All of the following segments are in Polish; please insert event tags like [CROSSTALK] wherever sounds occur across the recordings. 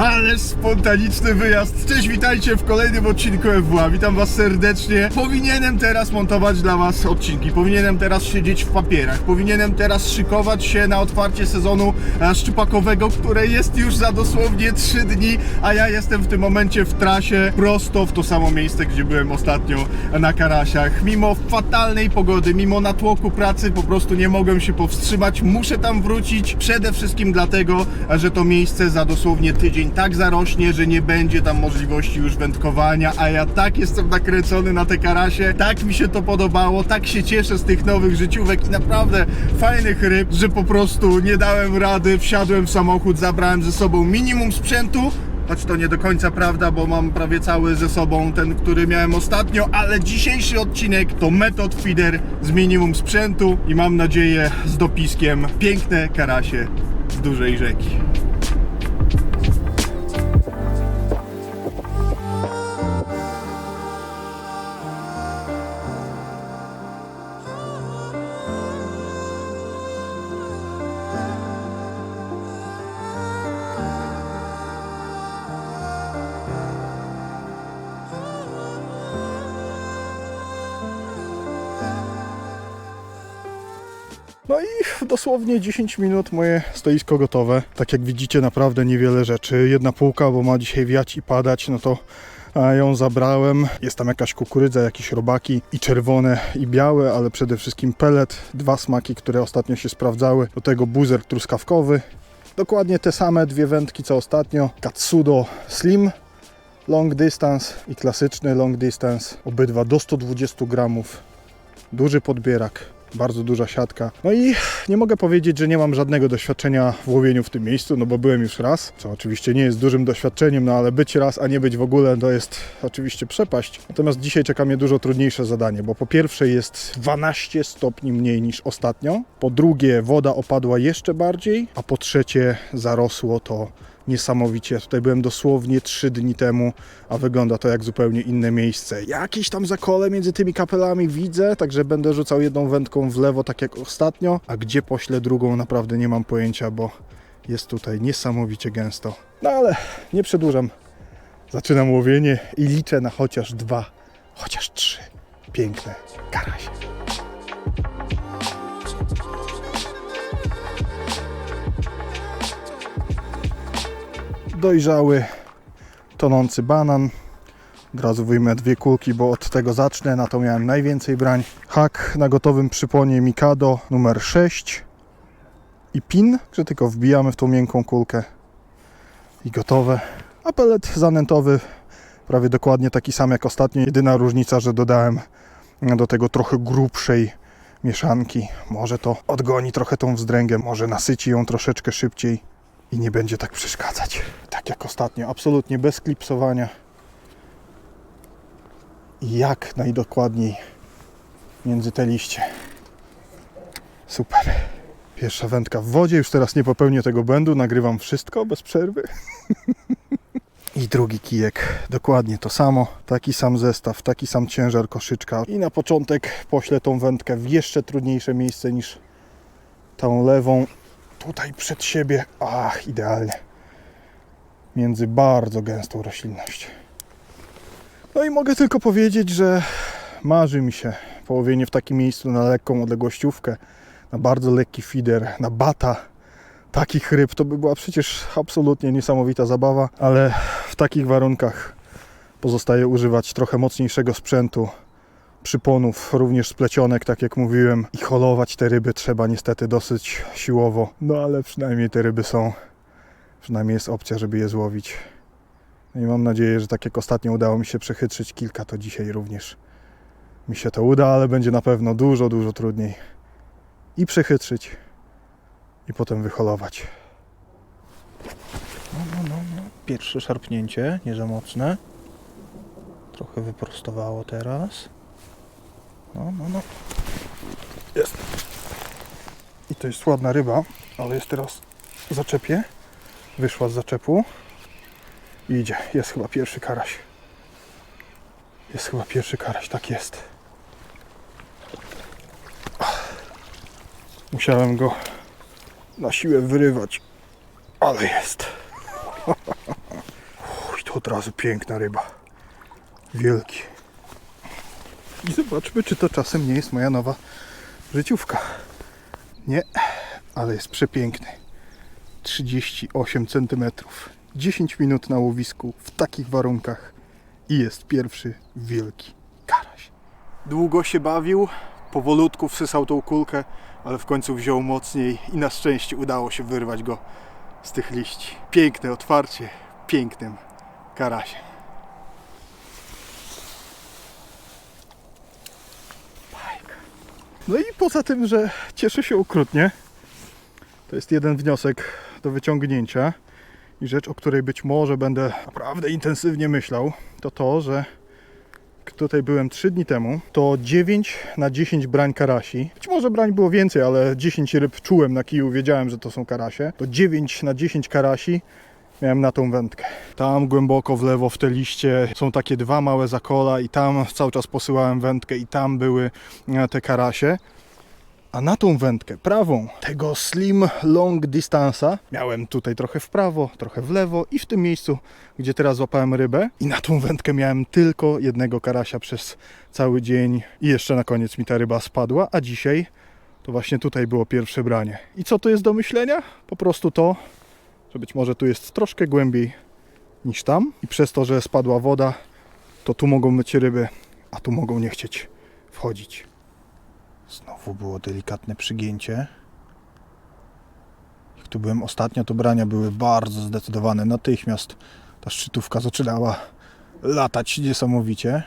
Ale spontaniczny wyjazd. Cześć, witajcie w kolejnym odcinku FWA. Witam was serdecznie. Powinienem teraz montować dla was odcinki. Powinienem teraz siedzieć w papierach. Powinienem teraz szykować się na otwarcie sezonu e, szczupakowego, które jest już za dosłownie 3 dni, a ja jestem w tym momencie w trasie prosto w to samo miejsce, gdzie byłem ostatnio na Karasiach. Mimo fatalnej pogody, mimo natłoku pracy, po prostu nie mogłem się powstrzymać. Muszę tam wrócić. Przede wszystkim dlatego, że to miejsce za dosłownie tydzień tak zarośnie, że nie będzie tam możliwości już wędkowania, a ja tak jestem nakręcony na te karasie, tak mi się to podobało, tak się cieszę z tych nowych życiówek i naprawdę fajnych ryb, że po prostu nie dałem rady, wsiadłem w samochód, zabrałem ze sobą minimum sprzętu, choć to nie do końca prawda, bo mam prawie cały ze sobą ten, który miałem ostatnio, ale dzisiejszy odcinek to metod feeder z minimum sprzętu i mam nadzieję z dopiskiem piękne karasie z dużej rzeki. Dosłownie 10 minut moje stoisko gotowe. Tak jak widzicie, naprawdę niewiele rzeczy. Jedna półka, bo ma dzisiaj wiać i padać, no to ją zabrałem. Jest tam jakaś kukurydza, jakieś robaki i czerwone i białe, ale przede wszystkim pelet. Dwa smaki, które ostatnio się sprawdzały. Do tego buzer truskawkowy. Dokładnie te same dwie wędki co ostatnio. Katsudo Slim long distance i klasyczny long distance. Obydwa do 120 gramów. Duży podbierak, bardzo duża siatka. No i nie mogę powiedzieć, że nie mam żadnego doświadczenia w łowieniu w tym miejscu, no bo byłem już raz, co oczywiście nie jest dużym doświadczeniem, no ale być raz, a nie być w ogóle, to jest oczywiście przepaść. Natomiast dzisiaj czeka mnie dużo trudniejsze zadanie, bo po pierwsze jest 12 stopni mniej niż ostatnio, po drugie woda opadła jeszcze bardziej, a po trzecie zarosło to niesamowicie. Tutaj byłem dosłownie 3 dni temu, a wygląda to jak zupełnie inne miejsce. Jakieś tam zakole między tymi kapelami widzę, także będę rzucał jedną wędką w lewo, tak jak ostatnio, a gdzie poślę drugą naprawdę nie mam pojęcia, bo jest tutaj niesamowicie gęsto. No ale nie przedłużam. Zaczynam łowienie i liczę na chociaż dwa, chociaż trzy piękne karasie. Dojrzały, tonący banan. Od razu wyjmę dwie kulki, bo od tego zacznę. Na to miałem najwięcej brań. Hak na gotowym przyponie Mikado numer 6 i pin, że tylko wbijamy w tą miękką kulkę i gotowe. A pelet zanętowy prawie dokładnie taki sam jak ostatnio. Jedyna różnica, że dodałem do tego trochę grubszej mieszanki. Może to odgoni trochę tą wzdręgę, może nasyci ją troszeczkę szybciej i nie będzie tak przeszkadzać. Tak jak ostatnio, absolutnie bez klipsowania. Jak najdokładniej między te liście. Super. Pierwsza wędka w wodzie, już teraz nie popełnię tego błędu, nagrywam wszystko bez przerwy. [LAUGHS] I drugi kijek, dokładnie to samo, taki sam zestaw, taki sam ciężar koszyczka. I na początek poślę tą wędkę w jeszcze trudniejsze miejsce niż tą lewą, tutaj przed siebie. Ach, idealnie. Między bardzo gęstą roślinność. No i mogę tylko powiedzieć, że marzy mi się połowienie w takim miejscu na lekką odległościówkę, na bardzo lekki feeder, na bata. Takich ryb to by była przecież absolutnie niesamowita zabawa, ale w takich warunkach pozostaje używać trochę mocniejszego sprzętu, przyponów, również splecionek, tak jak mówiłem. I holować te ryby trzeba niestety dosyć siłowo. No ale przynajmniej te ryby są. Przynajmniej jest opcja, żeby je złowić. No i mam nadzieję, że tak jak ostatnio udało mi się przechytrzyć kilka, to dzisiaj również mi się to uda, ale będzie na pewno dużo, dużo trudniej. I przechytrzyć, i potem wyholować. No, no, no, no. Pierwsze szarpnięcie, nie za mocne. Trochę wyprostowało teraz. No, no, no. Jest. I to jest ładna ryba, ale jest teraz w zaczepie. Wyszła z zaczepu. I idzie. Jest chyba pierwszy karaś. Jest chyba pierwszy karaś, tak jest. Musiałem go na siłę wyrywać, ale jest. [LAUGHS] od razu piękna ryba. Wielki. I zobaczmy, czy to czasem nie jest moja nowa życiówka. Nie, ale jest przepiękny. 38 cm. 10 minut na łowisku w takich warunkach i jest pierwszy wielki karaś. Długo się bawił, powolutku wsysał tą kulkę, ale w końcu wziął mocniej i na szczęście udało się wyrwać go z tych liści. Piękne otwarcie, pięknym karasiem. No i poza tym, że cieszę się okrutnie, to jest jeden wniosek do wyciągnięcia i rzecz, o której być może będę naprawdę intensywnie myślał, to to, że tutaj byłem 3 dni temu, to 9 na 10 brań karasi. Być może brań było więcej, ale 10 ryb czułem na kiju, wiedziałem, że to są karasie. To 9 na 10 karasi miałem na tą wędkę. Tam głęboko w lewo w te liście są takie dwa małe zakola i tam cały czas posyłałem wędkę i tam były e, te karasie. A na tą wędkę prawą tego slim long distansa miałem tutaj trochę w prawo, trochę w lewo i w tym miejscu, gdzie teraz złapałem rybę. I na tą wędkę miałem tylko jednego karasia przez cały dzień i jeszcze na koniec mi ta ryba spadła, a dzisiaj to właśnie tutaj było pierwsze branie. I co tu jest do myślenia? Po prostu to, że być może tu jest troszkę głębiej niż tam i przez to, że spadła woda, to tu mogą być ryby, a tu mogą nie chcieć wchodzić. Znowu było delikatne przygięcie. Jak tu byłem ostatnio, to brania były bardzo zdecydowane. Natychmiast ta szczytówka zaczynała latać niesamowicie.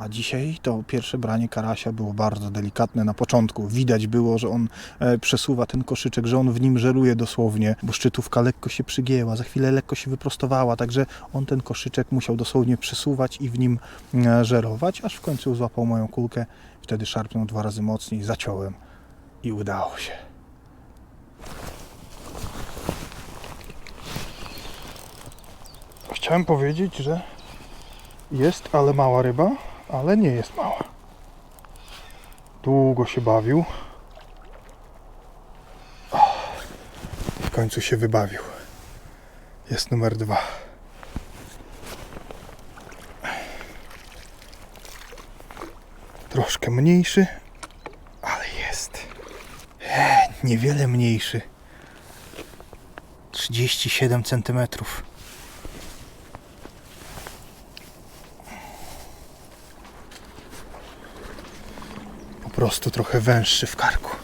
A dzisiaj to pierwsze branie karasia było bardzo delikatne na początku. Widać było, że on e, przesuwa ten koszyczek, że on w nim żeruje dosłownie, bo szczytówka lekko się przygięła, za chwilę lekko się wyprostowała, także on ten koszyczek musiał dosłownie przesuwać i w nim e, żerować, aż w końcu złapał moją kulkę. Wtedy szarpnął dwa razy mocniej, zaciąłem i udało się. Chciałem powiedzieć, że jest, ale mała ryba, ale nie jest mała. Długo się bawił. W końcu się wybawił. Jest numer dwa. Troszkę mniejszy, ale jest. E, niewiele mniejszy. 37 centymetrów. Po prostu trochę węższy w karku.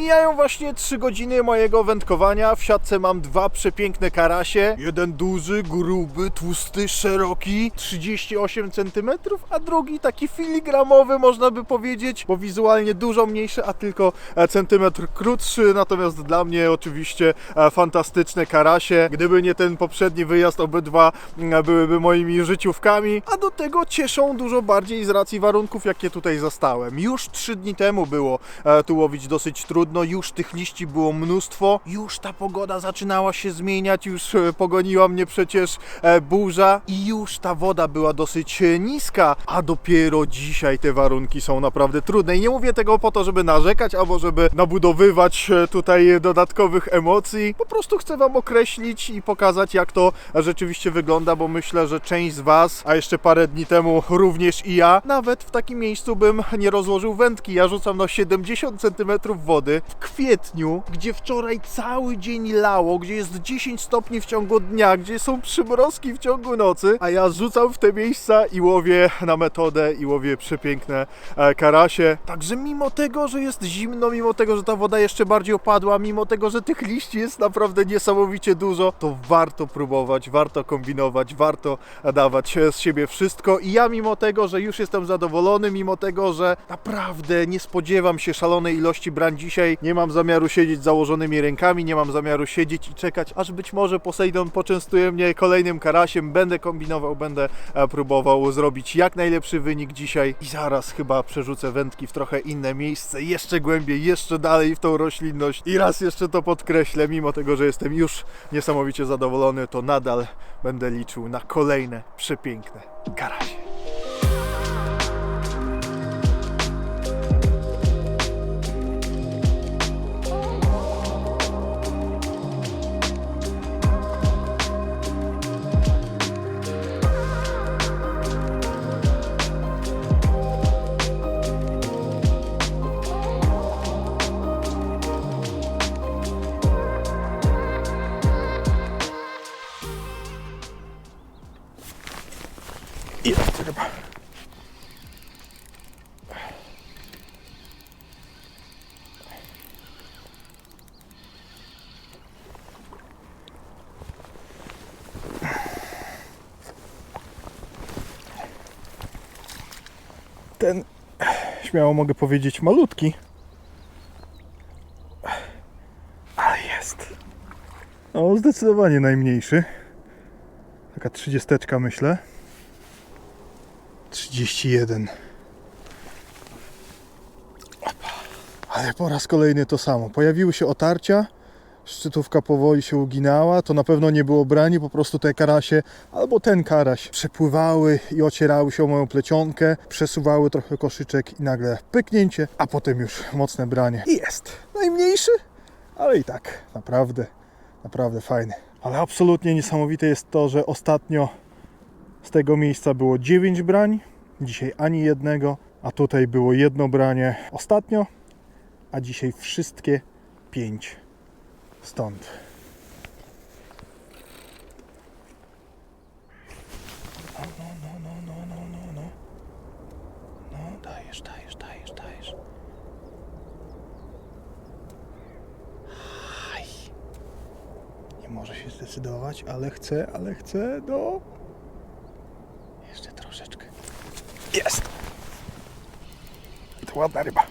Mijają właśnie 3 godziny mojego wędkowania. W siatce mam dwa przepiękne karasie. Jeden duży, gruby, tłusty, szeroki, 38 cm, a drugi taki filigramowy, można by powiedzieć, bo wizualnie dużo mniejszy, a tylko e, centymetr krótszy. Natomiast dla mnie oczywiście e, fantastyczne karasie. Gdyby nie ten poprzedni wyjazd, obydwa mm, byłyby moimi życiówkami, a do tego cieszą dużo bardziej z racji warunków, jakie tutaj zastałem. Już 3 dni temu było e, tu łowić dosyć trudno, już tych liści było mnóstwo, już ta pogoda zaczynała się zmieniać, już e, pogoniła mnie przecież e, burza i już ta woda była dosyć e, niska, a dopiero dzisiaj te warunki są naprawdę trudne. I nie mówię tego po to, żeby narzekać albo żeby nabudowywać tutaj dodatkowych emocji. Po prostu chcę Wam określić i pokazać, jak to rzeczywiście wygląda, bo myślę, że część z Was, a jeszcze parę dni temu również i ja, nawet w takim miejscu bym nie rozłożył wędki. Ja rzucam na 70 cm wody w kwietniu, gdzie wczoraj cały dzień lało, gdzie jest 10 stopni w ciągu dnia, gdzie są przymrozki w ciągu nocy, a ja rzucam w te miejsca i łowię na metodę i łowię przepiękne e, karasie. Także mimo tego, że jest zimno, mimo tego, że ta woda jeszcze bardziej opadła, mimo tego, że tych liści jest naprawdę niesamowicie dużo, to warto próbować, warto kombinować, warto dawać z siebie wszystko i ja mimo tego, że już jestem zadowolony, mimo tego, że naprawdę nie spodziewam się szalonej ilości brań dzisiaj, nie mam zamiaru siedzieć z założonymi rękami, nie mam zamiaru siedzieć i czekać, aż być może Poseidon poczęstuje mnie kolejnym karasiem. Będę kombinował, będę e, próbował zrobić jak najlepszy wynik dzisiaj i zaraz chyba przerzucę wędki w trochę inne miejsce, jeszcze głębiej, jeszcze dalej w tą roślinność i raz jeszcze to podkreślę, mimo tego, że jestem już niesamowicie zadowolony, to nadal będę liczył na kolejne przepiękne karasie. Śmiało mogę powiedzieć, malutki. Ale jest. No, zdecydowanie najmniejszy. Taka trzydziesteczka myślę. 31. Opa. Ale po raz kolejny to samo. Pojawiły się otarcia, szczytówka powoli się uginała. To na pewno nie było brani, po prostu te karasie albo ten karaś przepływały i ocierały się o moją plecionkę, przesuwały trochę koszyczek i nagle pyknięcie, a potem już mocne branie. I jest. Najmniejszy, ale i tak naprawdę, naprawdę fajny. Ale absolutnie niesamowite jest to, że ostatnio z tego miejsca było 9 brań, dzisiaj ani jednego, a tutaj było jedno branie ostatnio, a dzisiaj wszystkie 5 stąd. No, no, no, no, no, no, no, no. No, dajesz, dajesz, dajesz, dajesz. Aj. Nie może się zdecydować, ale chce, ale chce, no. Jeszcze troszeczkę. Jest! To ładna ryba.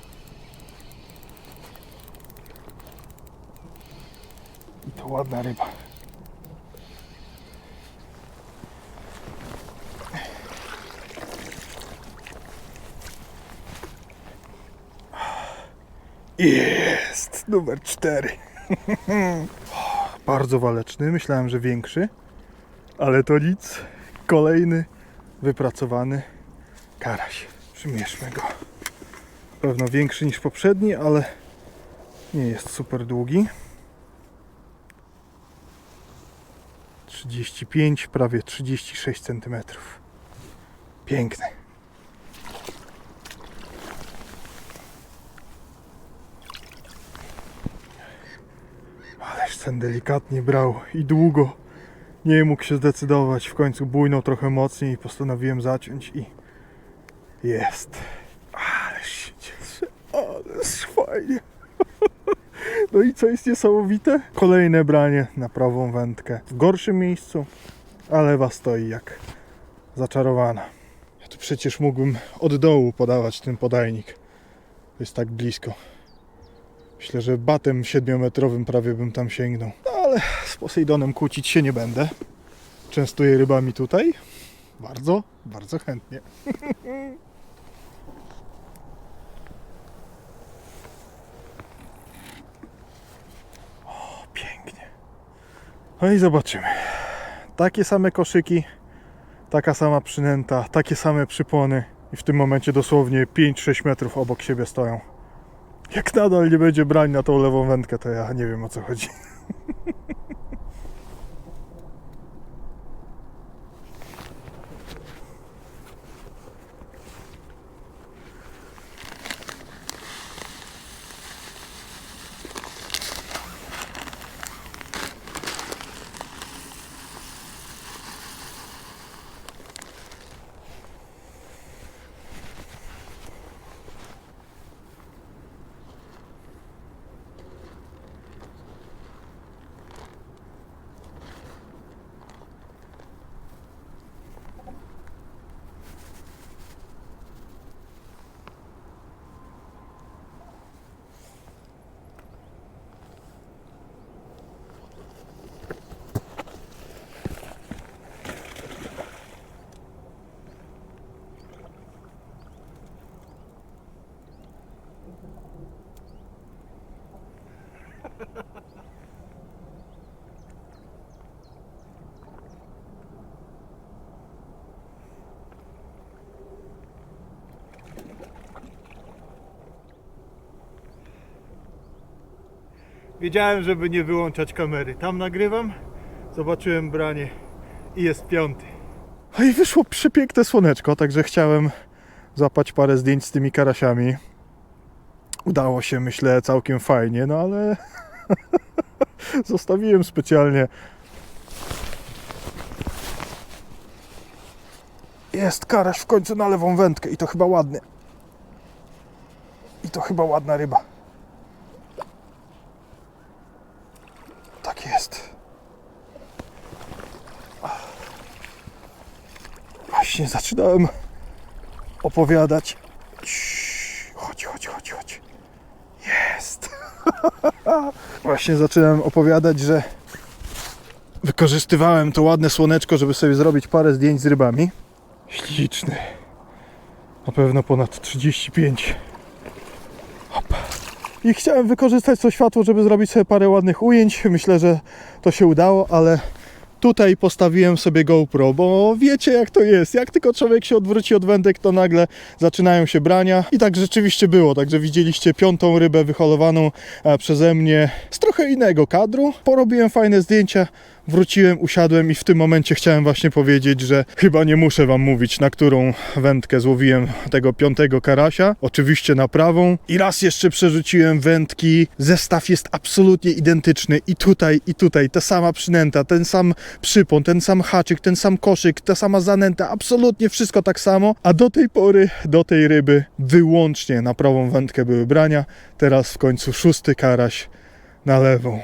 I to ładna ryba. Jest! Numer cztery. [LAUGHS] Bardzo waleczny. Myślałem, że większy. Ale to nic. Kolejny wypracowany karaś. Przymierzmy go. Pewno większy niż poprzedni, ale nie jest super długi. 35, prawie 36 cm. Piękny. Ależ ten delikatnie brał i długo nie mógł się zdecydować. W końcu bujnął trochę mocniej i postanowiłem zaciąć i jest. Ale się cieszę, ale jest fajnie. No i co jest niesamowite? Kolejne branie na prawą wędkę. W gorszym miejscu, a lewa stoi jak zaczarowana. Ja tu przecież mógłbym od dołu podawać ten podajnik. To jest tak blisko. Myślę, że batem 7-metrowym prawie bym tam sięgnął. No ale z Posejdonem kłócić się nie będę. Częstuję rybami tutaj. Bardzo, bardzo chętnie. [LAUGHS] No i zobaczymy. Takie same koszyki, taka sama przynęta, takie same przypony i w tym momencie dosłownie 5-6 metrów obok siebie stoją. Jak nadal nie będzie brań na tą lewą wędkę, to ja nie wiem o co chodzi. [LAUGHS] Wiedziałem, żeby nie wyłączać kamery. Tam nagrywam, zobaczyłem branie i jest piąty. No i wyszło przepiękne słoneczko, także chciałem złapać parę zdjęć z tymi karasiami. Udało się, myślę, całkiem fajnie, no ale [LAUGHS] zostawiłem specjalnie Jest karaś w końcu na lewą wędkę i to chyba ładny. I to chyba ładna ryba. Tak jest. Właśnie zaczynałem opowiadać. Chodź, chodź, chodź, chodź. Jest. [LAUGHS] Właśnie zaczynałem opowiadać, że wykorzystywałem to ładne słoneczko, żeby sobie zrobić parę zdjęć z rybami. Śliczny. Na pewno ponad 35. Hop. I chciałem wykorzystać to światło, żeby zrobić sobie parę ładnych ujęć. Myślę, że to się udało, ale tutaj postawiłem sobie GoPro, bo wiecie jak to jest. Jak tylko człowiek się odwróci od wędek, to nagle zaczynają się brania. I tak rzeczywiście było. Także widzieliście piątą rybę wyholowaną e, przeze mnie z trochę innego kadru. Porobiłem fajne zdjęcia. Wróciłem, usiadłem i w tym momencie chciałem właśnie powiedzieć, że chyba nie muszę wam mówić, na którą wędkę złowiłem tego piątego karasia. Oczywiście na prawą. I raz jeszcze przerzuciłem wędki. Zestaw jest absolutnie identyczny. I tutaj, i tutaj. Ta sama przynęta, ten sam przypon, ten sam haczyk, ten sam koszyk, ta sama zanęta. Absolutnie wszystko tak samo. A do tej pory, do tej ryby wyłącznie na prawą wędkę były brania. Teraz w końcu szósty karaś na lewą.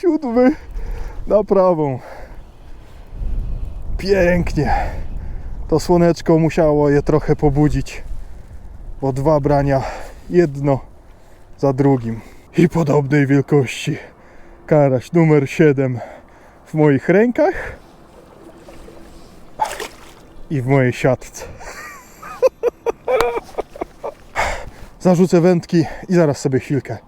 Siódmy na prawą. Pięknie. To słoneczko musiało je trochę pobudzić, bo dwa brania, jedno za drugim. I podobnej wielkości. Karaś numer 7 w moich rękach i w mojej siatce. [LAUGHS] Zarzucę wędki i zaraz sobie chwilkę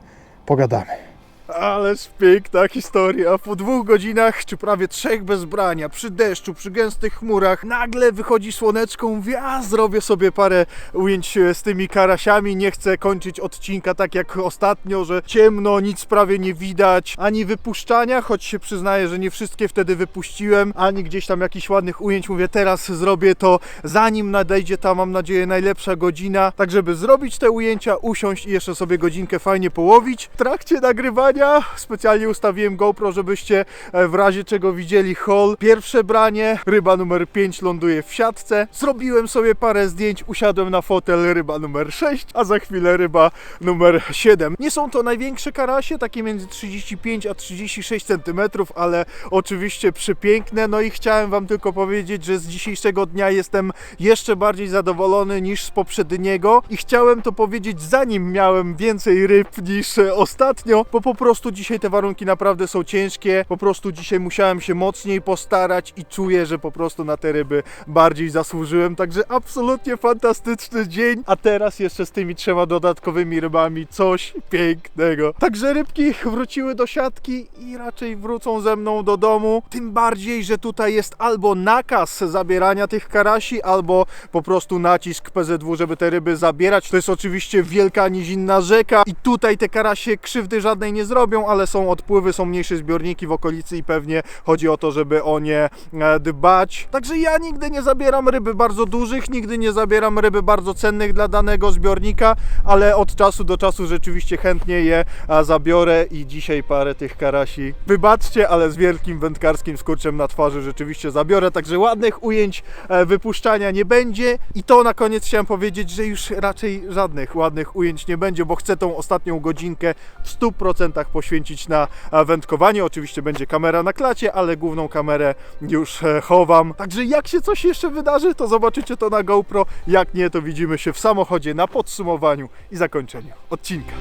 pogadamy. Ależ piękna historia. Po dwóch godzinach, czy prawie trzech bez brania, przy deszczu, przy gęstych chmurach, nagle wychodzi słoneczko, mówię, a zrobię sobie parę ujęć e, z tymi karasiami. Nie chcę kończyć odcinka tak jak ostatnio, że ciemno, nic prawie nie widać, ani wypuszczania, choć się przyznaję, że nie wszystkie wtedy wypuściłem, ani gdzieś tam jakichś ładnych ujęć. Mówię, teraz zrobię to, zanim nadejdzie ta, mam nadzieję, najlepsza godzina, tak żeby zrobić te ujęcia, usiąść i jeszcze sobie godzinkę fajnie połowić. W trakcie nagrywania specjalnie ustawiłem GoPro, żebyście e, w razie czego widzieli haul. Pierwsze branie, ryba numer 5 ląduje w siatce. Zrobiłem sobie parę zdjęć, usiadłem na fotel, ryba numer 6, a za chwilę ryba numer 7. Nie są to największe karasie, takie między 35 a 36 cm, ale oczywiście przepiękne. No i chciałem Wam tylko powiedzieć, że z dzisiejszego dnia jestem jeszcze bardziej zadowolony niż z poprzedniego i chciałem to powiedzieć zanim miałem więcej ryb niż e, ostatnio, bo po prostu dzisiaj te warunki naprawdę są ciężkie. Po prostu dzisiaj musiałem się mocniej postarać i czuję, że po prostu na te ryby bardziej zasłużyłem. Także absolutnie fantastyczny dzień. A teraz jeszcze z tymi trzema dodatkowymi rybami coś pięknego. Także rybki wróciły do siatki i raczej wrócą ze mną do domu. Tym bardziej, że tutaj jest albo nakaz zabierania tych karasi, albo po prostu nacisk PZW, żeby te ryby zabierać. To jest oczywiście wielka nizinna rzeka i tutaj te karasie krzywdy żadnej nie zrobią, ale są odpływy, są mniejsze zbiorniki w okolicy i pewnie chodzi o to, żeby o nie e, dbać. Także ja nigdy nie zabieram ryby bardzo dużych, nigdy nie zabieram ryby bardzo cennych dla danego zbiornika, ale od czasu do czasu rzeczywiście chętnie je e, zabiorę i dzisiaj parę tych karasi, wybaczcie, ale z wielkim wędkarskim skurczem na twarzy rzeczywiście zabiorę, także ładnych ujęć e, wypuszczania nie będzie i to na koniec chciałem powiedzieć, że już raczej żadnych ładnych ujęć nie będzie, bo chcę tą ostatnią godzinkę w 100% poświęcić na wędkowanie. Oczywiście będzie kamera na klacie, ale główną kamerę już e, chowam. Także jak się coś jeszcze wydarzy, to zobaczycie to na GoPro. Jak nie, to widzimy się w samochodzie na podsumowaniu i zakończeniu odcinka.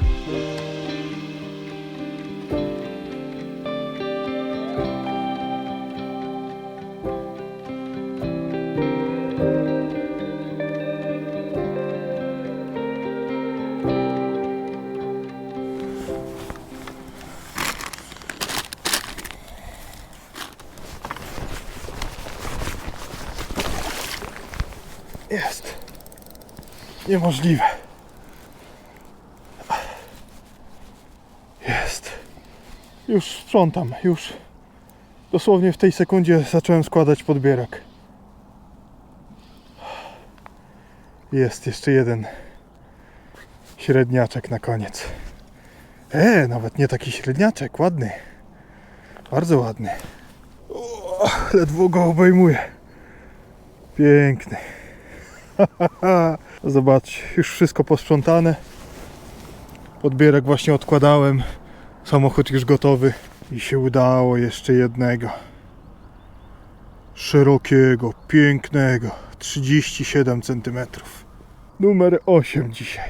Niemożliwe. Jest. Już sprzątam, już dosłownie w tej sekundzie zacząłem składać podbierak. Jest jeszcze jeden. Średniaczek na koniec. E, nawet nie taki średniaczek, ładny. Bardzo ładny. O, ledwo go obejmuję. Piękny. [LAUGHS] Zobacz, już wszystko posprzątane. Podbierak właśnie odkładałem. Samochód już gotowy. I się udało jeszcze jednego. Szerokiego, pięknego. 37 cm. Numer 8 dzisiaj.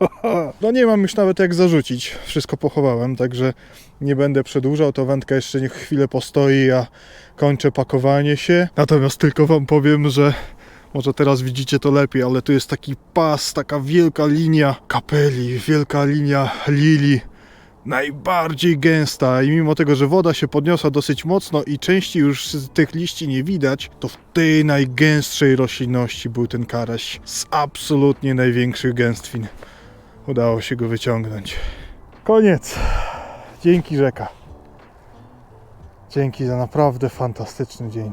[LAUGHS] No nie mam już nawet jak zarzucić. Wszystko pochowałem, także nie będę przedłużał. To wędka jeszcze niech chwilę postoi, a kończę pakowanie się. Natomiast tylko wam powiem, że może teraz widzicie to lepiej, ale tu jest taki pas, taka wielka linia kapeli, wielka linia lilii. Najbardziej gęsta i mimo tego, że woda się podniosła dosyć mocno i części już z tych liści nie widać, to w tej najgęstszej roślinności był ten karaś z absolutnie największych gęstwin. Udało się go wyciągnąć. Koniec. Dzięki rzeka. Dzięki za naprawdę fantastyczny dzień.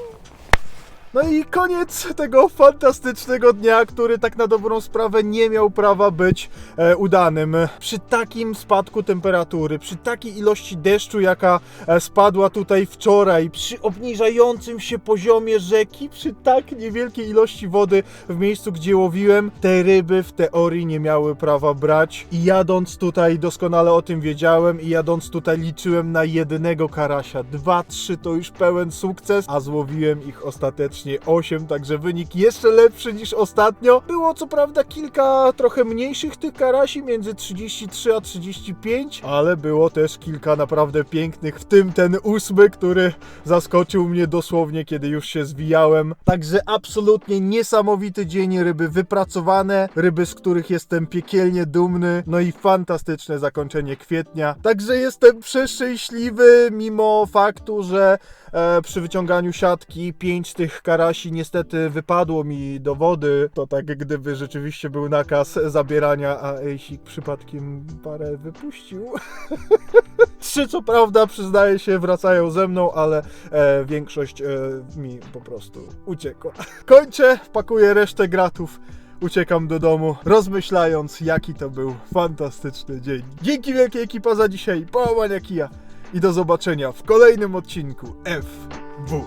No i koniec tego fantastycznego dnia, który tak na dobrą sprawę nie miał prawa być e, udanym. Przy takim spadku temperatury, przy takiej ilości deszczu, jaka e, spadła tutaj wczoraj, przy obniżającym się poziomie rzeki, przy tak niewielkiej ilości wody w miejscu, gdzie łowiłem, te ryby w teorii nie miały prawa brać. I jadąc tutaj doskonale o tym wiedziałem i jadąc tutaj liczyłem na jednego karasia. Dwa, trzy to już pełen sukces, a złowiłem ich ostatecznie 8, także wynik jeszcze lepszy niż ostatnio. Było co prawda kilka trochę mniejszych tych karasi, między 33 a 35, ale było też kilka naprawdę pięknych, w tym ten ósmy, który zaskoczył mnie dosłownie, kiedy już się zwijałem. Także absolutnie niesamowity dzień, ryby wypracowane, ryby, z których jestem piekielnie dumny, no i fantastyczne zakończenie kwietnia. Także jestem przeszczęśliwy, mimo faktu, że e, przy wyciąganiu siatki pięć tych karasi niestety wypadło mi do wody. To tak gdyby rzeczywiście był nakaz zabierania, a Ejsik przypadkiem parę wypuścił. [LAUGHS] Trzy co prawda, przyznaję się, wracają ze mną, ale e, większość e, mi po prostu uciekła. [LAUGHS] Kończę, pakuję resztę gratów. Uciekam do domu, rozmyślając, jaki to był fantastyczny dzień. Dzięki wielkie ekipa za dzisiaj, połamania kija i do zobaczenia w kolejnym odcinku FW.